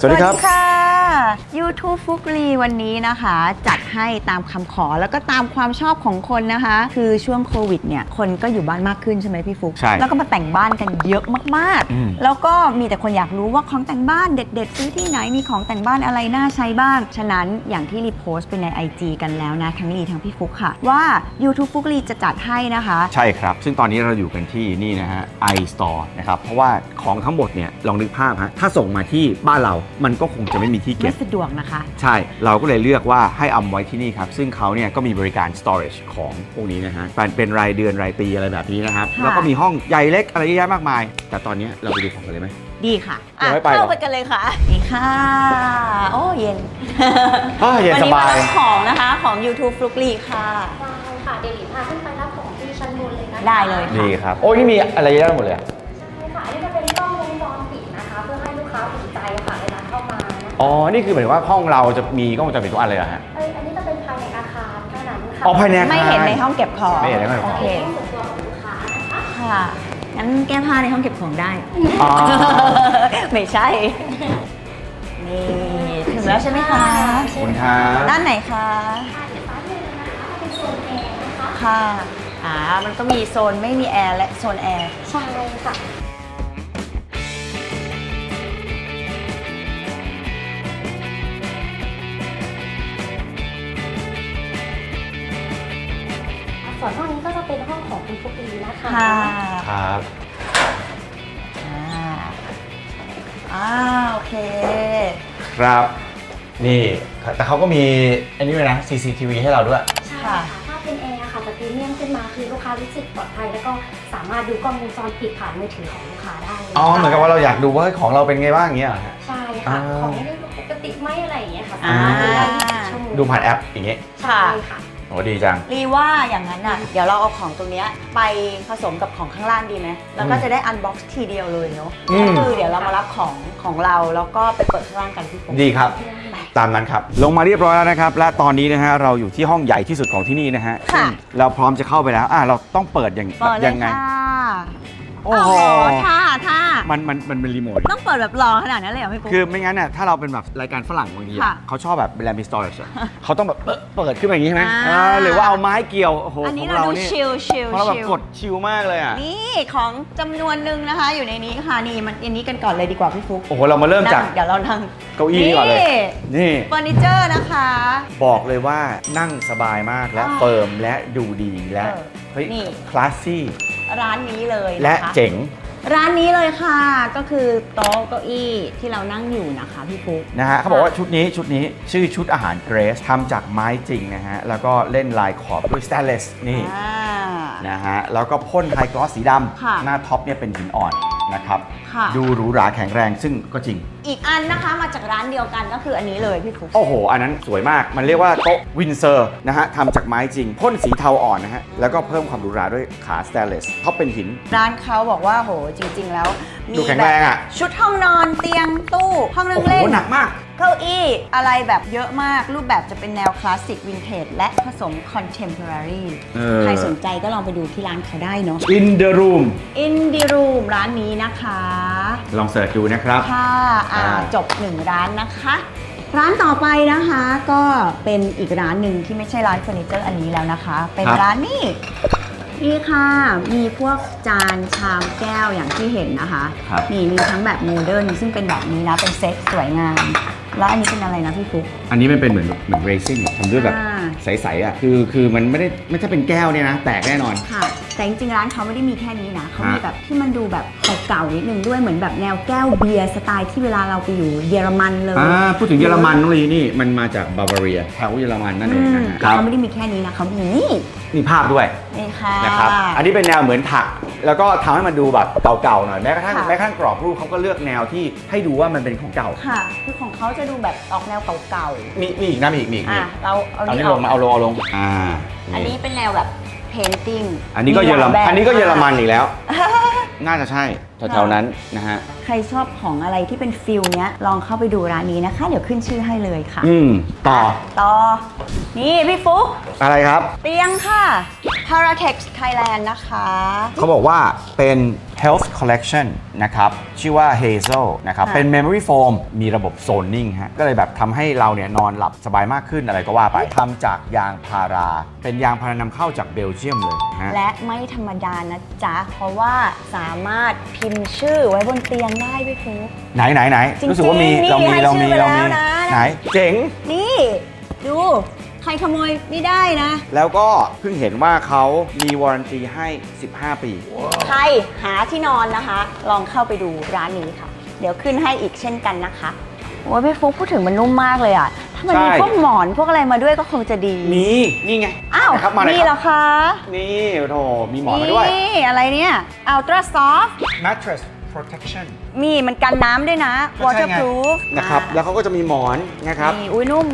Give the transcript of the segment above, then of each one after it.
สวัสดีครับ สวัสดีค่ะ YouTube ฟุกลีวันนี้นะคะ จัดให้ตามคำขอแล้วก็ตามความชอบของคนนะคะ คือช่วงโควิดเนี่ยคนก็อยู่บ้านมากขึ้นใช่ไหมพี่ฟุก ใช่แล้วก็มาแต่งบ้านกันเยอะมากอืม ๆ แล้วก็มีแต่คนอยากรู้ว่าของแต่งบ้านเด็ด ๆ ซื้อที่ไหนมีของแต่งบ้านอะไรน่าใช้บ้าง ฉะนั้นอย่างที่รีโพสต์ไปใน IG กันแล้วนะทั้งลีทั้งพี่ฟุกค่ะ ว่า YouTube ฟุกลีจะจัดให้นะคะ ใช่ครับ ซึ่งตอนนี้เราอยู่กันที่นี่นะฮะ iStore นะครับ เพราะว่าของทั้งหมดเนี่ย ลองนึกภาพฮะ ถ้าส่งมาที่บ้านเรา มันก็คงจะไม่มีที่เก็ไม่บ สะดวกนะคะ ใช่เราก็เลยเลือกว่าให้เอามาไว้ที่นี่ครับ ซึ่งเขาเนี่ยก็มีบริการ storage ของพวกนี้นะฮะเป็นเป็นรายเดือนรายปีอะไรแบบนี้นะครับ ค่ะ แล้วก็มีห้องใหญ่เล็กอะไรเยอะแยะมากมาย แต่ตอนนี้เราไปดูของกันเลยไหม ดีค่ะยังไม่ไปเหรอ เข้าไปกันเลยค่ะดีค่ะ โอ้เย็น อ้าวเย็นวัสนี้บามาย รับของนะคะ ของ YouTube ฟลุกลีค่ะ ได้ค่ะ เดี๋ยวหลินพาขึ้นไปรับของที่ชั้นบนเลยนะคะ ได้เลยค่ะ นี่ครับ โอ้ยนี่มีอะไรเยอะแยะหมดเลยอะใช่ค่ะ อ๋อ นี่คือหมายถึงว่าห้องเราจะมีกล้องวงจรปิดทุกอันเลยเหรอฮะ เอ้ยอันนี้จะเป็นภายในอาคารเท่านั้นค่ะอ๋อภายในอาคาร ไม่เห็นในห้องเก็บของไม่เห็นในห้องเก็บของโอเค ห้องส่วนตัวของลูกค้านะคะค่ะ งั้นแก้ผ้าในห้องเก็บของได้ อ๋อ ไม่ใช่ นี่ถึงแล้วใช่ไหมคะ ขอบคุณครับด้านไหนคะ ค่ะเดี๋ยวซ้ายมือนะคะจะเป็นโซนแอร์นะคะ ค่ะ อ่า มันก็มีโซนไม่มีแอร์และโซนแอร์ ใช่ค่ะ วนห้องนี้ก็จะเป็นห้องของคุณฟุกลีนะคะค่ะครับอ่าอ่าโอเค ครับ นี่แต่เขาก็มีอันนี้ด้วยนะ CCTV ให้เราด้วย ใช่ค่ะถ้าเป็นแอร์ค่ะจะพรีเมียมขึ้นมาคือลูกค้ารู้สึกปลอดภัยแล้วก็สามารถดูกล้องวงจรปิดผ่านมือถือของลูกค้าได้ลยอ๋อเหมือนกับว่าเราอยากดูว่าของเราเป็นไงบ้างอย่างเงี้ยเหรอฮะ ใช่ค่ะอ่า ของไม่ได้ปกติไหมอะไรอย่างเงี้ยค่ะอ่าสามารถดูได้24ชั่วโมงดูผ่านแอปอย่างเงี้ย ใช่ค่ะ โอ้ดีจัง รีว่าอย่างนั้นอะ เดี๋ยวเราเอาของตรงเนี้ยไปผสมกับของข้างล่างดีไหมแล้วก็อืมจะได้อันบ็อกซ์ทีเดียวเลยเนาะอืมก็คือเดี๋ยวเรามารับของของเราแล้วก็ไปเปิดข้างล่างกันพี่ปุ๊ดีครับ ตามนั้นครับ ลงมาเรียบร้อยแล้วนะครับ และตอนนี้นะฮะเราอยู่ที่ห้องใหญ่ที่สุดของที่นี่นะฮะค่ะซึ่งเราพร้อมจะเข้าไปแล้วอะเราต้องเปิดอย่างเปิดเลยัยงไง ค่ะ โอ้โหท่าท่ามันมันมันเป็นรีโมท ต้องเปิดแบบรอขนาดนั้นเลยเหรอพี่ปุ๊คือไม่งั้นน่ะถ้าเราเป็นแบบรายการฝรั่งบางทีอะค่ะเขาชอบแบบเวลามีสตอรี่เขาต้องแบบเปิดเปิดขึ้นมาอย่างนี้ใช่ไหมอ่า เออหรือว่าเอาไม้เกี่ยวโอ้โหอันนี้ของเราเราดูนี่ชิลชิลของเราแบบชิลกดชิลมากเลยอะนี่ของจำนวนหนึ่งนะคะ อยู่ในนี้ค่ะนี่มันอันนี้กันก่อนเลยดีกว่าพี่ฟุ๊กโอ้โหเรามาเริ่มจากนั่งเดี๋ยวเรานั่งเก้าอี้นี่ก่อนเลย นี่เฟอร์นิเจอร์นะคะ บอกเลยว่านั่งสบายมากและอ่าเฟิร์มและดูดีและเออเฮ้ยนี่ คลาสซี่ ร้านนี้เลยนะคะและเจ๋งร้านนี้เลยค่ะ ก็คือโต๊ะเก้าอี้ที่เรานั่งอยู่นะคะพี่ฟุ๊ก นะฮะเขาบอกว่าชุดนี้ชุดนี้ชื่อชุดอาหารเกรสทำจากไม้จริงนะฮะ แล้วก็เล่นลายขอบด้วยสแตนเลสนี่ อ่า นะฮะ แล้วก็พ่นไฮกลอสสีดค่ะำหน้าท็อปเนี่ยเป็นหินอ่อน นะครับ ค่ะ ดูหรูหราแข็งแรงซึ่งก็จริง อีกอันนะคะมาจากร้านเดียวกันก็คืออันนี้เลยพี่ฟุ๊ก โอ้โห อันนั้นสวยมาก มันเรียกว่าโต๊ะวินเซอร์นะฮะทำจากไม้จริง พ่นสีเทาอ่อนนะฮะ แล้วก็เพิ่มความหรูหราด้วยขาสแตนเลสท็อปเป็นหิน ร้านเขาบอกว่าโหจริง ๆ แล้วมีดูแข็งแรงอะบบชุดห้องนอนเตียงตู้ ห้องนั่โอ้งโหเล่น หนักมาก เก้าอี้อะไรแบบเยอะมากรูปแบบจะเป็นแนวคลาสสิกวินเทจและผสมคอนเทม p o r a r y เออ ใครสนใจก็ลองไปดูที่ร้านเขาได้เนาะ In the room Indie Room ร้านนี้นะคะ ลองเสิร์ชดูนะครับ ค่ะอ่าอ่า จบหนึ่งร้านนะคะ ร้านต่อไปนะคะก็เป็นอีกร้านหนึ่งที่ไม่ใช่ร้านเฟอร์นิเจอร์อันนี้แล้วนะคะ เป็นร้านนี่นี่ค่ะ มีพวกจานชามแก้วอย่างที่เห็นนะคะ ครับ นี่มีทั้งแบบโมเดิร์นซึ่งเป็นแบบนี้นะเป็นเซ็ตสวยงาม แล้วอันนี้เป็นอะไรนะพี่ฟุ๊กอันนี้มันเป็นเหมือนเหมือนเรซิ่งทำด้วยแบบอ่า ใสๆอะคือคือมันไม่ได้ไม่ใช่เป็นแก้วเนี่ยนะ แตกแน่นอน ค่ะ แต่จริงๆร้านเขาไม่ได้มีแค่นี้นะเขามีฮะแบบที่มันดูแบบเก่าๆนิดนึงด้วยเหมือนแบบแนวแก้วเบียร์สไตล์ที่เวลาเราไปอยู่เยอรมันเลยอ่าพูดถึงเยอรมันน้องลีนี่มันมาจากบาวาเรียแถวเยอรมันนั่นเองนะฮะแล้วเขาไม่ได้มีแค่นี้นะเขามีนี่มีภาพด้วยนี่ค่ะนะครับอันนี้เป็นแนวเหมือนถัก แล้วก็ทำให้มันดูแบบเก่าๆหน่อยแม้กระทั่งค่ะแม้กระทั่งกรอบรูปเขาก็เลือกแนวที่ให้ดูว่ามันเป็นของเก่าค่ะ คือของเขาจะดูแบบออกแนวเก่ามีมีอีกนะมีอีกมีอีๆกมีอะอีกเราเอาเอานี้นี้อลอกงมาเอาลงเอาลงอ่าอันนี้เป็นแนวแบบ painting อันนี้ก็เยอรมันหลาแบบอันนี้ก็เยอรมันอีกแล้ว น่าจะใช่แถวๆนั้นนะฮะ ใครชอบของอะไรที่เป็นฟิลเนี้ยลองเข้าไปดูร้านนี้นะคะ เดี๋ยวขึ้นชื่อให้เลยค่ะ อืม ต่อ ต่อ นี่พี่ฟุ๊กอะไรครับ เตียงค่ะ Paratex Thailand นะคะ เขาบอกว่าเป็น Health Collection นะครับ ชื่อว่า Hazel นะครับ ค่ะ เป็น Memory Foam มีระบบโซนนิ่งฮะ ก็เลยแบบทำให้เราเนี่ยนอนหลับสบายมากขึ้นอะไรก็ว่าไปทำจากยางพารา เป็นยางพารานำเข้าจากเบลเยียมเลยฮะ และไม่ธรรมดานะจ๊ะ เพราะว่าสามารถพิมพ์ชื่อไว้บนเตียงได้พี่ฟุกไหนไหนไหนจริงๆรู้สึกว่ามีนี่เรามีให้เรามีชื่อเราไว้มีแล้วนะ ไหนเจ๋ง นี่ ดู ใครขโมยไม่ได้นะ แล้วก็เพิ่งเห็นว่าเขามีวารันตีให้ 15 ปี ใครหาที่นอนนะคะ ลองเข้าไปดูร้านนี้ค่ะ เดี๋ยวขึ้นให้อีกเช่นกันนะคะ โอ้ยพี่ฟุกพูดถึงมันนุ่มมากเลยอะ ถ้ามันมีใช่ พวกหมอนพวกอะไรมาด้วยก็คงจะดี มีนี่ไงอ้าวนะครับมาเลยนี่คเหรรับอคะนี่โถมีหมอนมาด้วย นี่อะไรเนี่ย Ultra Soft mattress protection มีมันกันน้ำด้วยนะ ก็ใช่ไง waterproof นะครับแล้วเขาก็จะมีหมอนนะครับ นี่อุ้ยนุ่ม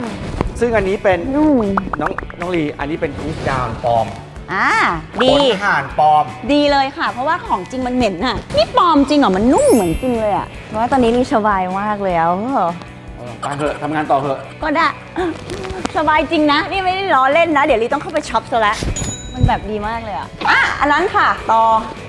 ซึ่งอันนี้เป็นนุ่ม น้องน้องลีอันนี้เป็นคูสดาวน์ปลอม อ่าขดีนห่านปลอม ดีเลยค่ะ เพราะว่าของจริงมันเหม็นน่ะ นี่ปลอมจริงเหรอมันนุ่มเหมือนจริงเลยอะเพราะว่าตอนนี้นี่สบายมากเลยอะเออเออไปเถอะทำงานต่อเถอะ ก็ได้ สบายจริงนะ นี่ไม่ได้ล้อเล่นนะ เดี๋ยวลีต้องเข้าไปช็อปซะแล้วมันแบบดีมากเลยอะอะอันนั้นค่ะต่อ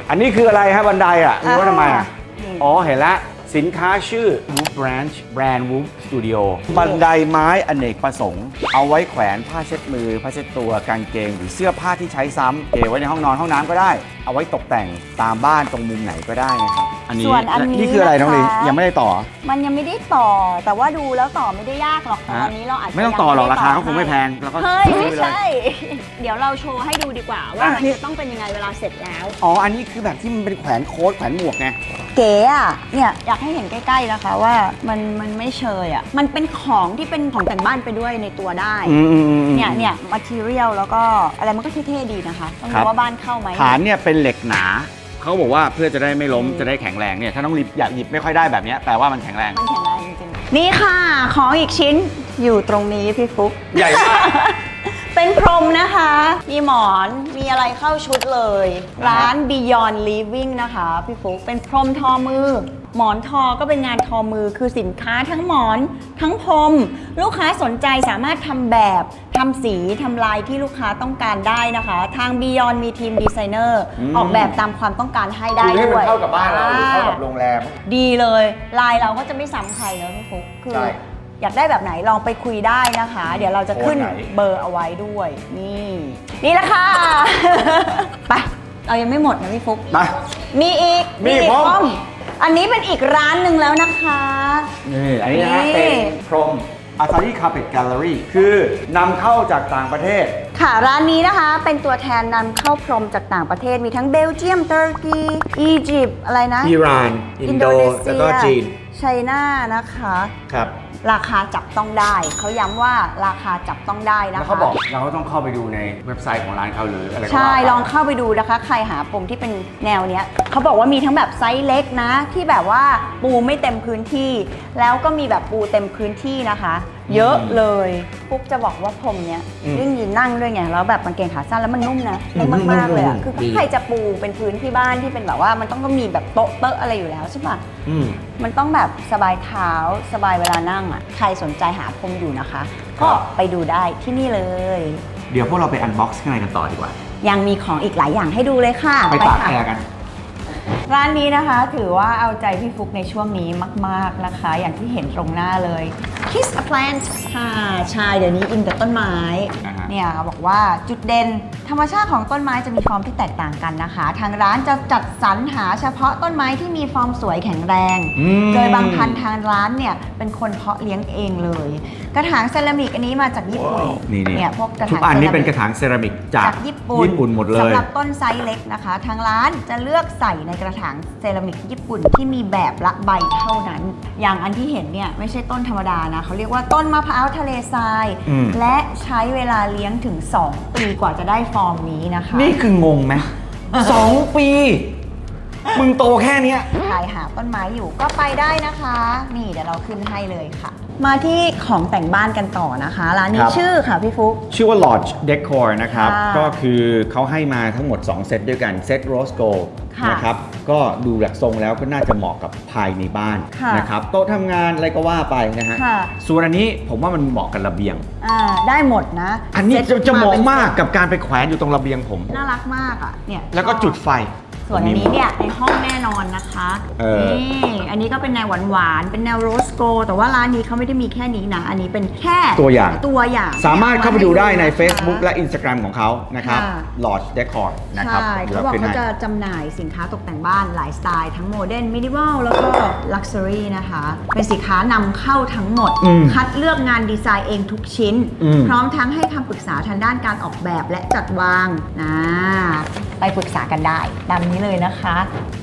อันนี้คืออะไรฮะบันไดอะรู้ว่าทำไมอะนี่อ๋อเห็นแล้ว สินค้าชื่อ Woof Branch แบรนด์ Woof Studio บันไดไม้อเนกประสงค์ เอาไว้แขวนผ้าเช็ดมือ ผ้าเช็ดตัวกางเกง หรือเสื้อผ้าที่ใช้ซ้ำเก็บไว้ในห้องนอนห้องน้ำก็ได้ เอาไว้ตกแต่งตามบ้านตรงมุมไหนก็ได้นะครับอันนี้ส่วนอันนี้นี่คืออะไรน้องลีนะคะ ยังไม่ได้ต่อ มันยังไม่ได้ต่อ แต่ว่าดูแล้วต่อไม่ได้ยากหรอกแต่ฮะวันนี้เราอาจจะไม่ต้องต่อหรอกยัราคาด้เขาคงไม่แพให้งแล้วก็เฮ้ยซื้ไม่อปเลยใช่ เดี๋ยวเราโชว์ให้ดูดีกว่าว่าอะมันนี่ จะต้องเป็นยังไงเวลาเสร็จแล้ว อ๋อ อันนี้คือแบบที่มันเป็นแขวนโค้ดแขวนหมวกไง เก๋อะเนี่ยอยากให้เห็นใกล้ๆนะคะว่ามันมันไม่เชยอะมันเป็นของที่เป็นของแต่งบ้านไปด้วยในตัวได้ อืมอืมอืม เนี่ยเนี่ยมาทีเรียลแล้วก็อะไรมันก็เท่ๆดีนะคะ ต้องครัดูบ ว่าบ้านเข้าไหม ฐานเนี่ยเป็นเหล็กหนา เขาบอกว่าเพื่อจะได้ไม่ล้มอืมจะได้แข็งแรงเนี่ย ถ้าน้องลิฟอยากหยิบไม่ค่อยได้แบบเนี้ยแปลว่ามันแข็งแรง มันแข็งแรงจริงๆ นี่ค่ะ ของอีกชิ้นอยู่ตรงนี้พี่ฟุ๊กใหญ่มาก เป็นพรมนะคะ มีหมอน มีอะไรเข้าชุดเลย ร้าน Beyond Living นะคะ พี่ฟุ๊กเป็นพรมทอมือ หมอนทอก็เป็นงานทอมือ คือสินค้าทั้งหมอน ทั้งพรม ลูกค้าสนใจสามารถทำแบบทำสีทำลายที่ลูกค้าต้องการได้นะคะ ทาง Beyond มีทีมดีไซเนอร์อืมออกแบบตามความต้องการให้ได้คือให้ด้มัวยนเข้ากับบ้านเราหรือเข้ากับโรงแรม ดีเลย ลายเราก็จะไม่ซ้ำใครเนอะพี่ฟุ๊กคือใช่ อยากได้แบบไหนลองไปคุยได้นะคะ เดี๋ยวเราจะขึ้นโซนไหนเบอร์เอาไว้ด้วย นี่ นี่แหละค่ะไปเรายังไม่หมดนะพี่ฟุ๊กมามีอีกมีอีกพร้อมอันนี้เป็นอีกร้านหนึ่งแล้วนะคะ นี่อันนี้นะฮะนี่เป็นพรมอาซา i คาเ p ตแกลเลอรี่คือนำเข้าจากต่างประเทศ ค่ะร้านนี้นะคะเป็นตัวแทนนำเข้าพรมจากต่างประเทศมีทั้งเบลเยียมตุรกีอียิปต์อะไรนะ อิหร่าน อินโดแล้วก็จีนไชน่านะคะ ครับ ราคาจับต้องได้ เขาย้ำว่าราคาจับต้องได้นะคะแล้วเขาบอกเราก็ต้องเข้าไปดูในเว็บไซต์ของร้านเขาหรืออะไรก็ว่าใช่ ไป ลองเข้าไปดูนะคะ ใครหาปุ่มที่เป็นแนวเนี้ยเขาบอกว่ามีทั้งแบบไซส์เล็กนะ ที่แบบว่าปูไม่เต็มพื้นที่ แล้วก็มีแบบปูเต็มพื้นที่นะคะเยอะเลยปุ๊กจะบอกว่าผมเนี้ยอืมยิ่งยืนนั่งด้วยไงแล้วแบบกางเกงขาสั้นแล้วมันนุ่มนะนุ่มมากๆเลยอะคือดีใครจะปูเป็นพื้นที่บ้านที่เป็นแบบว่ามันต้องก็มีแบบโต๊ะเตอะอะไรอยู่แล้วใช่ปะอืมมันต้องแบบสบายเท้าสบายเวลานั่งอะใครสนใจหาพรมอยู่นะคะ ก็ไปดูได้ที่นี่เลย เดี๋ยวพวกเราไปอันบ็อกซ์ข้างในกันต่อดีกว่า ยังมีของอีกหลายอย่างให้ดูเลยค่ะ ไปตากค่ะแอร์กัน ร้านนี้นะคะถือว่าเอาใจพี่ฟุกในช่วงนี้มาก ๆนะคะ อย่างที่เห็นตรงหน้าเลย Kiss a plant ค่ะชายเดี๋ยวนี้อินกับต้นไม้อ่าฮะ เนี่ยบอกว่าจุดเด่นธรรมชาติของต้นไม้จะมีฟอร์มที่แตกต่างกันนะคะ ทางร้านจะจัดสรรหาเฉพาะต้นไม้ที่มีฟอร์มสวยแข็งแรง อืม โดยบางพันธุ์ทางร้านเนี่ยเป็นคนเพาะเลี้ยงเองเลย กระถางเซรามิกอันนี้มาจากญี่ปุ่นนี่นี่เนี่ยพวกกระทุถางกอันนี้ซรามิ เป็นกระถางเซรามิกจากจากญี่ปุ่นญี่ปุ่นหมดเลยสำหรับต้นไซส์เล็กนะคะ ทางร้านจะเลือกใส่ในกระถางเซรามิกญี่ปุ่นที่มีแบบละใบเท่านั้น อย่างอันที่เห็นเนี่ยไม่ใช่ต้นธรรมดานะเขาเรียกว่าต้นมะพร้าวทะเลทราย อืม และใช้เวลาเลี้ยงถึง 2 ปีกว่าจะได้ฟอร์มนี้นะคะนี่คืองงไหมสองปี มึงโตแค่เนี้ย ใครหาต้นไม้อยู่ก็ไปได้นะคะ นี่เดี๋ยวเราขึ้นให้เลยค่ะ มาที่ของแต่งบ้านกันต่อนะคะ ร้านนี้ครับ ชื่อค่ะพี่ฟุ๊กชื่อว่า Lodge Decor นะครับ ค่ะก็คือเขาให้มาทั้งหมด 2 เซตด้วยกันเซต Rose Gold ค่ะนะครับ ก็ดูจากทรงแล้วก็น่าจะเหมาะกับภายในบ้านค่ะนะครับ โต๊ะทำงานอะไรก็ว่าไปนะฮะ ค่ะ ส่วนอันนี้ผมว่ามันเหมาะกับระเบียง อ่าได้หมดนะอันนี้เซ็ตจะจะเหมาะเป็นมากกับการไปแขวนอยู่ตรงระเบียงผม น่ารักมากอะเนี่ยแล้วก็จุดไฟ สส่วนอันนี้เนี่ยในห้องแน่นอนนะคะเออ นี่อันนี้ก็เป็นแนวหวานๆ เป็นแนวโรสโก แต่ว่าร้านนี้เขาไม่ได้มีแค่นี้นะ อันนี้เป็นแค่ตัวอย่าง ตัวอย่าง สามารถเข้าไปดูได้ในนะคะ Facebook และ Instagram ของเขานะครับ ค่ะ Lodge Decor นะครับใช่ดี๋ยวเขาบอกขึ้นเขาให้จะจำหน่ายสินค้าตกแต่งบ้านหลายสไตล์ทั้งโมเดิร์นมินิมอลแล้วก็ลักชัวรี่นะคะ เป็นสินค้านำเข้าทั้งหมด อืมคัดเลือกงานดีไซน์เองทุกชิ้น อืม พร้อมทั้งให้คำปรึกษาทางด้านการออกแบบและจัดวางนะ ไปปรึกษากันได้ดังนี้เลยนะคะ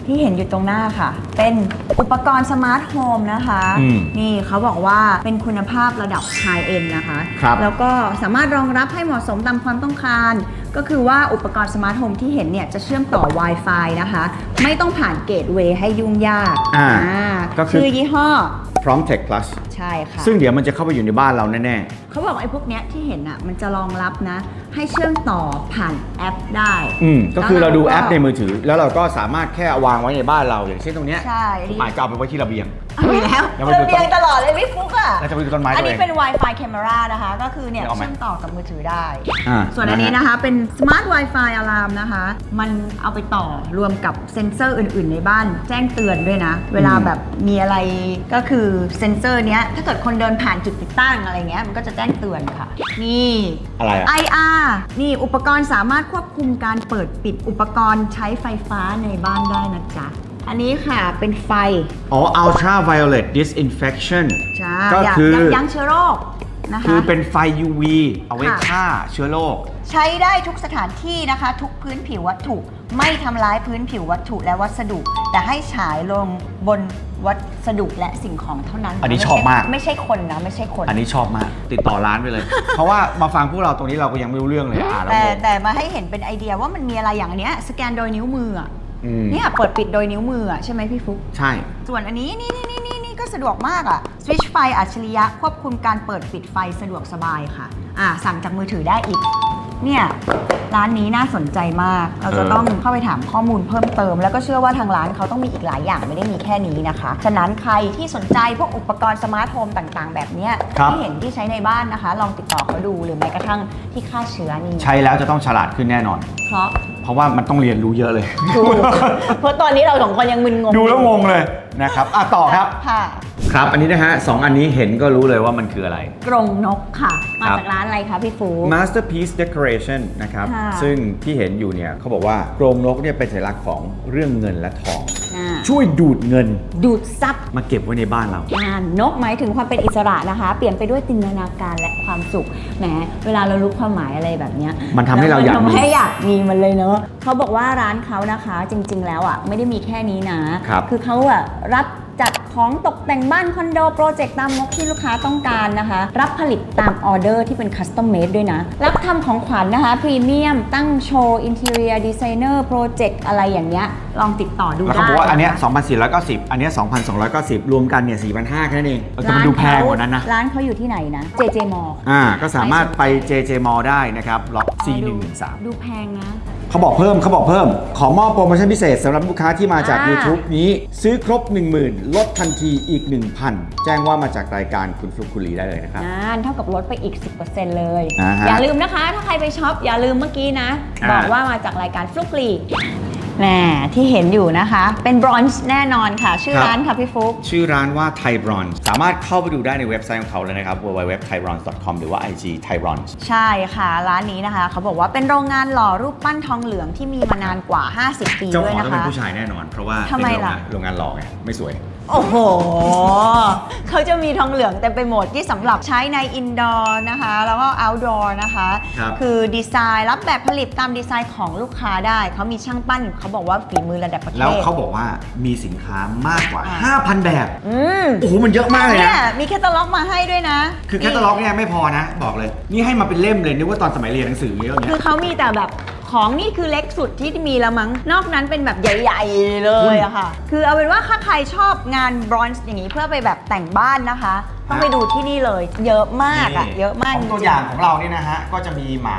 ที่เห็นอยู่ตรงหน้าค่ะ เป็นอุปกรณ์สมาร์ทโฮมนะคะ อืมนี่เขาบอกว่าเป็นคุณภาพระดับ High End นะคะ ครับ แล้วก็สามารถรองรับให้เหมาะสมตามความต้องการ ก็คือว่าอุปกรณ์สมาร์ทโฮมที่เห็นเนี่ยจะเชื่อมต่อ Wi-Fi นะคะ ไม่ต้องผ่านเกตเวย์ให้ยุ่งยากอ่าก็คือ ชื่อยี่ห้อ Prom Tech Plus ใช่ค่ะ ซึ่งเดี๋ยวมันจะเข้าไปอยู่ในบ้านเราแน่ เขาบอกไอ้พวกเนี้ยที่เห็นอะมันจะรองรับนะ ให้เชื่อมต่อผ่านแอปได้ๆ อืมก็คือเราดูแอปในมือมือถือ แล้วเราก็สามารถแค่วางไว้ในบ้านเราอย่างเช่นตรงเนี้ยใช่ หมายจะเอาไปไว้ที่ระเบียง เอาอีกแล้วแล้วไปดูระเบียงตลอดเลยพี่ฟุกอะแล้วจะไปดูต้นไม้อันตัวนี้เองเป็น Wi-Fi Camera นะคะ ก็คือเนี่ยเดี๋ยวเอาไหม เชื่อมต่อกับมือถือได้ อ่าส่วนอันนี้นะคะเป็น Smart Wi-Fi Alarm นะคะ มันเอาไปต่อรวมกับเซ็นเซอร์อื่น ๆ ในบ้าน แจ้งเตือนด้วยนะ เวลาแบบมีอะไรก็คือเซ็นเซอร์เนี้ย ถ้าเกิดคนเดินผ่านจุดติดตั้งอะไรเงี้ย มันก็จะแจ้งเตือนค่ะ นี่ อะไรอะ IR นี่อุปกรณ์สามารถควบคุมการเปิดปิดอุปกรณ์ใช้ไฟฟ้าในบ้านได้นะจ๊ะ อันนี้ค่ะเป็นไฟ อ๋อ Ultraviolet Disinfection ใช่ก็ยับคือ ยับยั้งเชื้อโรคนะคะ คือเป็นไฟ UV เอาไว้ค่ะ ฆ่าเชื้อโรค ใช้ได้ทุกสถานที่นะคะ ทุกพื้นผิววัตถุไม่ทำร้ายพื้นผิววัตถุและวัสดุ แต่ให้ฉายลงบนวัสดุและสิ่งของเท่านั้นอันนี้ไใชอบมาก ไม่ใช่คนนะไม่ใช่คน อันนี้ชอบมาก ติดต่อร้านไปเลย เพราะว่ามาฟังพวกเราตรงนี้เราก็ยังไม่รู้เรื่องเลยอ่านแล้วแต่งง แต่มาให้เห็นเป็นไอเดียว่ามันมีอะไรอย่างอันเนี้ยสแกนโดยนิ้วมืออะอืม เนี่ยเปิดปิดโดยนิ้วมืออะใช่ไหมพี่ฟุก ใช่ ส่วนอันนี้นี่นี่นี่นี่นี่ก็สะดวกมากอะสวิตช์ไฟอัจฉริยะควบคุมการเปิดปิดไฟสะดวกสบายค่ะ อ่าสั่งจากมือถือได้อีก เนี่ยร้านนี้น่าสนใจมาก เราจะเออต้องเข้าไปถามข้อมูลเพิ่มเติม แล้วก็เชื่อว่าทางร้านเขาต้องมีอีกหลายอย่างไม่ได้มีแค่นี้นะคะ ฉะนั้นใครที่สนใจพวกอุปกรณ์สมาร์ทโฮมต่าง ๆ แบบเนี้ยครับที่เห็นที่ใช้ในบ้านนะคะ ลองติดต่อเขาดูหรือแม้กระทั่งที่ฆ่าเชื้อนี่ใช้แล้วจะต้องฉลาดขึ้นแน่นอน เพราะเพ ราะว่ามันต้องเรียนรู้เยอะเลย ถูกเพราะตอนนี้เราสองคนยังมึนงงดูแล้วงงเลยนะครับอะต่อครับ ค่ะครับ อันนี้นะฮะสองอันนี้เห็นก็รู้เลยว่ามันคืออะไร กรงนกค่ะ มาครับ จากร้านอะไรคะพี่ฟู Masterpiece Decoration นะครับ ค่ะ ซึ่งที่เห็นอยู่เนี่ยเขาบอกว่าโครงนกเนี่ยเป็นสัญลักษณ์ของเรื่องเงินและทอง อ่า ช่วยดูดเงินดูดซับมาเก็บไว้ในบ้านเรา งานนกหมายถึงความเป็นอิสระนะคะ เปลี่ยนไปด้วยจินตนาการและความสุขแหมเวลาเรารู้ความหมายอะไรแบบเนี้ยมันทำให้เราอยากมีทำให้อยากมีมันเลยเนอะเขาบอกว่าร้านเขานะคะจริง ๆ แล้วอะไม่ได้มีแค่นี้นะครับ อเขาอะรับจัด ของตกแต่งบ้านคอนโดโปรเจกต์ตามงบที่ลูกค้าต้องการนะคะ รับผลิตตามออเดอร์ที่เป็นคัสตอมเมดด้วยนะ รับทำของขวัญนะคะพรีเมียมตั้งโชว์อินเท i รียดีไซเนอร์โปรเจกต์อะไรอย่างเงี้ยลองติดต่อดูแล้วได้เขาบอกว่าอันเนี้ยะคะ2,490 อันเนี้ย2,290 รวมกันเนี่ย4,500แค่นั้นเองแต่มันดูแพงกว่านั้นนะร้านเขาอยู่ที่ไหนนะ JJ Mall อ่าก็สามารถไป JJ Mall ได้นะครับล็อก C113 ดูแพงนะ เขาบอกเพิ่มเขาบอกเพิ่ม ขอมอบโปรโมชั่นพิเศษสำหรับลูกค้าที่มาจาก อ่า YouTube นี้ซื้อครบ 10,000 ลดทันทีอีก 1,000 แจ้งว่ามาจากรายการคุณฟลุกคุรีได้เลยนะครับงานเท่ากับลดไปอีก 10%เลย อ่าฮะอย่าลืมนะคะ ถ้าใครไปช็อป อย่าลืมเมื่อกี้นะ อ่า บอกว่ามาจากรายการฟลุกลี แหมที่เห็นอยู่นะคะ เป็นบรอนซ์แน่นอนค่ะ ชื่อร้านค่ะพี่ฟุกชื่อร้านว่า Thai Bronze สามารถเข้าไปดูได้ในเว็บไซต์ของเขาเลยนะครับ www.thaibronze.com หรือว่า IG Thai Bronze ใช่ค่ะ ร้านนี้นะคะ เขาบอกว่าเป็นโรงงานหล่อรูปปั้นทองเหลืองที่มีมานานกว่า 50 ปีเจ้าด้ขวยองนะต้องเป็คะ นผู้ชายแน่นอน เพราะว่าทำไมเป็นโรงล่ะ งานโรงงานหล่อไงไม่สวย โอ้โห เขาจะมีทองเหลืองเต็มไปหมดที่สำหรับใช้ในอินดอร์นะคะ แล้วก็เอาท์ดอร์นะคะครับอดีไซน์รับแบบผลิตตามดีไซน์ของลูกค้าได้ เขามีช่างปั้นเขาบอกว่าฝีมือระดับประเทศ แล้วเขาบอกว่ามีสินค้ามากกว่าอ่า5,000 แบบ อืมโอ้โห มันเยอะมากเลยเนี่ยนะมีแคตตาล็อกมาให้ด้วยนะคือแคตตาล็อกเนี่ยไม่พอนะ บอกเลย นี่ให้มาเป็นเล่มเลยนึกว่าตอนสมัยเรียนหนังสือเยอะอย่างคืเงี้อยเขามีแต่แบบ ของนี่คือเล็กสุดที่มีแล้วมั้ง นอกนั้นเป็นแบบใหญ่ๆเลยอะค่ะ คือเอาเป็นว่าถ้าใครชอบงานบรอนซ์อย่างนี้เพื่อไปแบบแต่งบ้านนะคะ ต้องไปดูที่นี่เลย เยอะมากอะเยอะมากของตัวจริงๆ อย่างของเราเนี่ยนะฮะ ก็จะมีหมา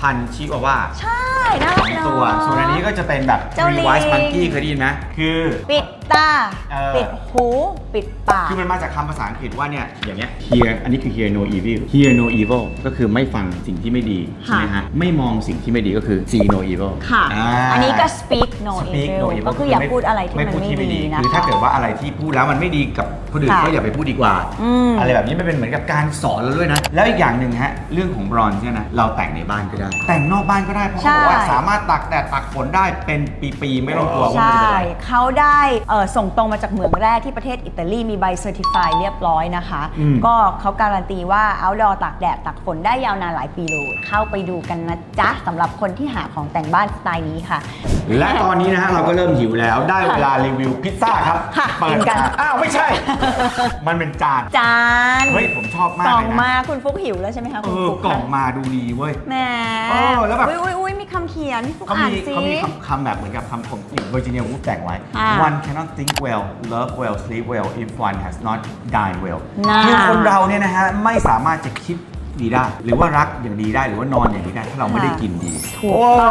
พันธุ์ชิวาว่าใช่น่าสรัอกงเนอะตัวส่วนอันนี้ก็จะเป็นแบบเจ้าลิงไวส์มังกี้เคยได้ยินไหมคือ ปิดตา เออ ปิดหู ปิดปาก คือมันมาจากคำภาษาอังกฤษว่าเนี่ยอย่างเงี้ย hear อันนี้คือ hear no evil hear no evil ก็คือไม่ฟังสิ่งที่ไม่ดีใช่ไหมฮะไม่มองสิ่งที่ไม่ดีก็คือ see no evil ค่ะาอันนี้ก็ speak no speak evil no evil ก็คืออย่าพูดอะไรที่มันพูดไม่ดีนะคือถ้าคะ เกิดว่าอะไรที่พูดแล้วมันไม่ดีกับคนอื่นค่ะก็อย่าไปพูดดีกว่า อืม อะไรแบบนี้มันเป็นเหมือนกับการสอนเราด้วยนะ แล้วอีกอย่างหนึ่งฮะ เรื่องของบรอนซ์เนี่ยนะ เราแต่งในบ้านก็ได้แต่งนอกบ้านก็ได้เพราะเขาบอกว่าใช่ สามารถตักแดดตักฝนได้เป็นปีๆไม่ต้องกลัวว่ามันใช่จะเป็นอะไร เขาได้เอ่อส่งตรงมาจากเหมืองแร่ที่ประเทศอิตาลีมีใบเซอร์ติฟายเรียบร้อยนะคะ อืม ก็เขาการันตีว่า outdoor ตากแดดตากฝนได้ยาวนานหลายปีเลยเข้าไปดูกันนะจ๊ะสำหรับคนที่หาของแต่งบ้านสไตล์นี้ค่ะ และตอนนี้นะฮะเราก็เริ่มหิวแล้วได้เวลารีวิวพิซซ่าครับค่ะเปิดกินกันมาอ้าวไม่ใช่ มันเป็นจานจานเฮ้ยผมชอบมากกล่อเลงยมานะคุณฟุกหิวแล้วใช่ไหมคะเอคุณอฟุกกล่องคะมาดูดีเว้ย แหมเออแล้วแบบ อุ้ยอุ้ยอุ้ยมีคำเขียนฟุกเขาอ่านมีสิ เขามีคำคำแบบเหมือนกับคำผมอย่างเวอร์จิเนียวูฟแต่งไว้ อ่า one cannot think well love well sleep well if one has not dined well น่า คือคนเราเนี่ยนะฮะ ไม่สามารถจะคิด ดีได้ หรือว่ารักอย่างดีได้หรือว่านอนอย่างดีได้ ถ้าเราไม่ได้กินดีถูกต้อ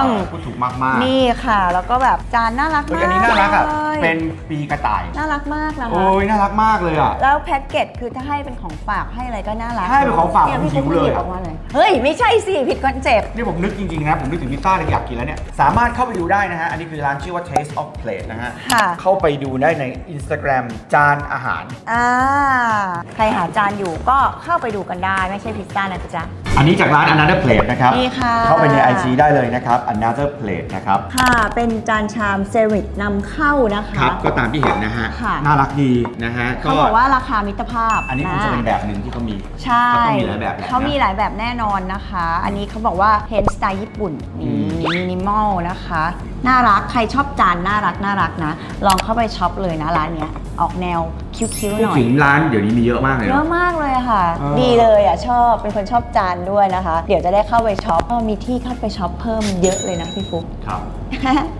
งโพูดถูกมากมากๆนี่ค่ะ แล้วก็แบบจานน่ารักเฮ้ยมากอันนี้น่ารักอะลยเป็นปีกระต่าย น่ารักมากนะคะโอ้ยน่ารักมากเลยอะแล้วแพ็กเกจคือถ้าให้เป็นของฝากให้อะไรก็น่ารักให้เป็นของฝากนี่ผมพี่หิวเลยหบออกมาเลยเฮ้ยไม่ใช่สิผิดคอนเซปต์นี่ผมนึกจริงๆนะผมนึกถึงพิซซ่าเลยอยากกินแล้วเนี่ยสามารถเข้าไปดูได้นะฮะอันนี้คือร้านชื่อว่า Taste of Plate นะฮะค่ะเข้าไปดูได้ใน Instagram จานอาหารอ่าใครหาจานอยู่ก็เข้าไปดูกันได้ไม่ใช่พิซซ่านะจ๊ะ อันนี้จากร้าน Another Plate นะครับ นี่ค่ะ เข้าไปใน IG ได้เลยนะครับ Another Plate นะครับ ค่ะ เป็นจานชามเซริกนำเข้านะคะ ครับ ก็ตามที่เห็นนะฮะ ค่ะ น่ารักดีนะฮะ เขาบอกว่าราคามิตรภาพอันนี้คงจะเป็นแบบหนึ่งที่เขามี ใช่เขาต้องมีหลายแบบแหละนะ เขามีหลายแบบแน่นอนนะคะ อันนี้เขาบอกว่าเฮนสไตล์ญี่ปุ่น อืนี่ม มินิมอลนะคะ น่ารักใครชอบจานน่ารักน่ารักนะ ลองเข้าไปช็อปเลยนะร้านเนี้ยออกแนวคิ้วๆพูหดน่อย ถึงร้านเดี๋ยวนี้มีเยอะมากเลยเยเนอะอะมากเลยค่ะเออดีเลยอะชอบเป็นคนชอบจานด้วยนะคะ เดี๋ยวจะได้เข้าไปช็อปก็มีที่เข้าไปช็อปเพิ่มเยอะเลยนะพี่ฟุ๊ก ครับ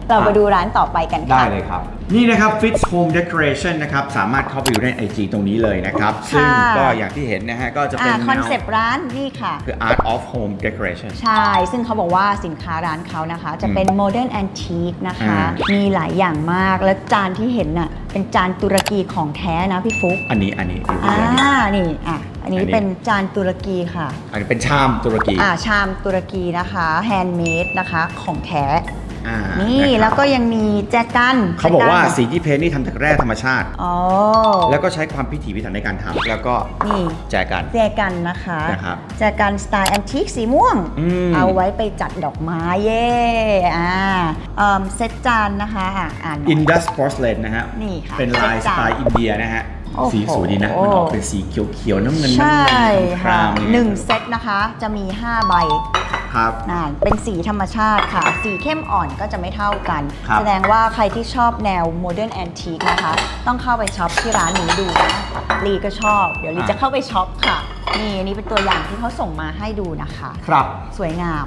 เราไปดูร้านต่อไปกันได้ค่ะเลยครับ นี่นะครับ Fitz Home Decoration นะครับ สามารถเข้าไปดูได้ IG ตรงนี้เลยนะครับค่ะซึ่งก็อย่างที่เห็นนะฮะ ก็จะเป็นอ่าแนวคอนเซปต์ร้านนี่ค่ะ คือ Art of Home Decoration ใช่ ซึ่งเขาบอกว่าสินค้าร้านเขานะคะ จะเป็นโมเดิร์นแอนทีคนะคะอ่ามีหลายอย่างมากแล้วจานที่เห็นน่ะเป็นจานตุรกีของแท้นะพี่ฟุ๊ก อันนี้อันนี้อันอ่านี้นี่อะอันนี้อันนี้เป็นจานตุรกีค่ะ อันนี้เป็นชามตุรกี อ่าชามตุรกีนะคะแฮนด์เมดนะคะของแท้ อ่านี่ะครับ แล้วก็ยังมีแจกันเขาบอกว่าแจนสีที่เพ้นท์นี่ทำจากแร่ธรรมชาติ อ๋อแล้วก็ใช้ความพิถีพิถันในการทำแล้วก็นี่แจกัน แจกันนะคะนะครับ แจกันสไตล์แอนทิคสีม่วง อืม เอาไว้ไปจัดดอกไม้เย่อ่าเอิ่มเซตจานนะคะอะอ่านหน่อย Indus Porcelain นะฮะ นี่ค่ะเป็นลายเซ็สตจานไตล์อินเดียนะฮะโอ้โห สีสวยดีนะ มันออกเป็นสีเขียวๆ น้ำเงินใช่น้ำเงินคค่ะรามๆหนึ่งเซตนะคะ จะมี 5 ใบครับน่นเป็นสีธรรมชาติค่ะ สีเข้มอ่อนก็จะไม่เท่ากัน ครับ แสดงว่าใครที่ชอบแนวโมเดิร์นแอนทีคนะคะ ต้องเข้าไปช็อปที่ร้านนี้ดูนะลีก็ชอบ เดี๋ยวลีจะเข้าไปช็อปค่ะ นี่อันนี่เป็นตัวอย่างที่เขาส่งมาให้ดูนะคะ ครับ สวยงาม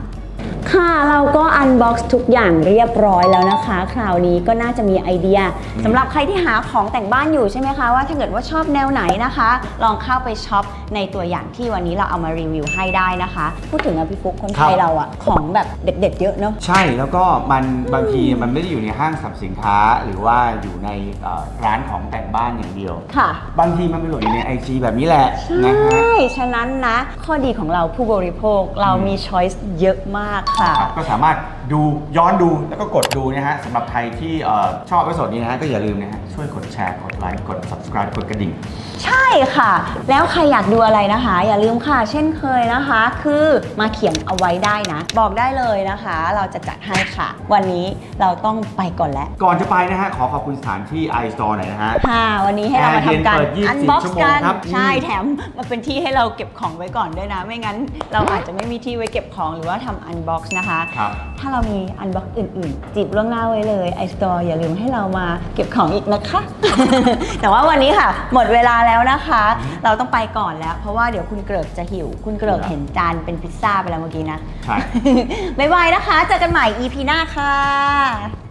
ค่ะเราก็อันบ็อกซ์ทุกอย่างเรียบร้อยแล้วนะคะ คราวนี้ก็น่าจะมีไอเดียสำหรับใครที่หาของแต่งบ้านอยู่ใช่ไหมคะว่าถ้าเกิดว่าชอบแนวไหนนะคะ ลองเข้าไปช็อปในตัวอย่างที่วันนี้เราเอามารีวิวให้ได้นะคะ พูดถึงอะพี่ฟุกคนไทยครับเราอะของแบบเด็ดๆเยอะเนาะใช่แล้วก็มันบางทีมันไม่ได้อยู่ในห้างสรรพสินค้า หรือว่าอยู่ในเอ่อร้านของแต่งบ้านอย่างเดียว ค่ะ บางทีมันไปโหลดอยู่ใน IG แบบนี้แหละนะฮะ ใช่ ฉะนั้นนะ ข้อดีของเราผู้บริโภคเรามีช้อยส์เยอะมากากค่ะ ครับก็สามารถ ดูย้อนดูแล้วก็กดดูนะฮะสำหรับใครที่เอ่อชอบวิดีโอนี้นะฮะก็อย่าลืมนะฮะช่วยกดแชร์กดไลค์กด subscribe กดกระดิ่ง ใช่ค่ะ แล้วใครอยากดูอะไรนะคะ อย่าลืมค่ะ เช่นเคยนะคะ คือมาเขียนเอาไว้ได้นะ บอกได้เลยนะคะ เราจะจัดให้ค่ะ วันนี้เราต้องไปก่อนแล้วก่อนจะไปนะฮะ ขอขอบคุณสถานที่ iStore หน่อยนะฮะ ค่ะ วันนี้ให้เรามาทำการแอร์เย็นเปิด24อันบ็อกชั่วซ์โมงกันครับ ใช่อืมแถมมันเป็นที่ให้เราเก็บของไว้ก่อนด้วยนะ ไม่งั้น เราอาจจะไม่มีที่ไว้เก็บของหรือว่าทำอันบ็อกซ์นะคะ ครับ ถ้าเรามีอันบ็อกซ์อื่นๆจีบล่วงหน้าไว้เลย iStore อย่าลืมให้เรามาเก็บของอีกนะคะ แต่ว่าวันนี้ค่ะ หมดเวลาแล้วนะคะ เราต้องไปก่อนแล้ว เพราะว่าเดี๋ยวคุณเกริกจะหิว คุณเกริกเห็นจานเป็นพิซซ่าไปแล้วเมื่อกี้นะใช่บ๊ายบายนะคะ เจอกันใหม่ EP หน้าค่ะ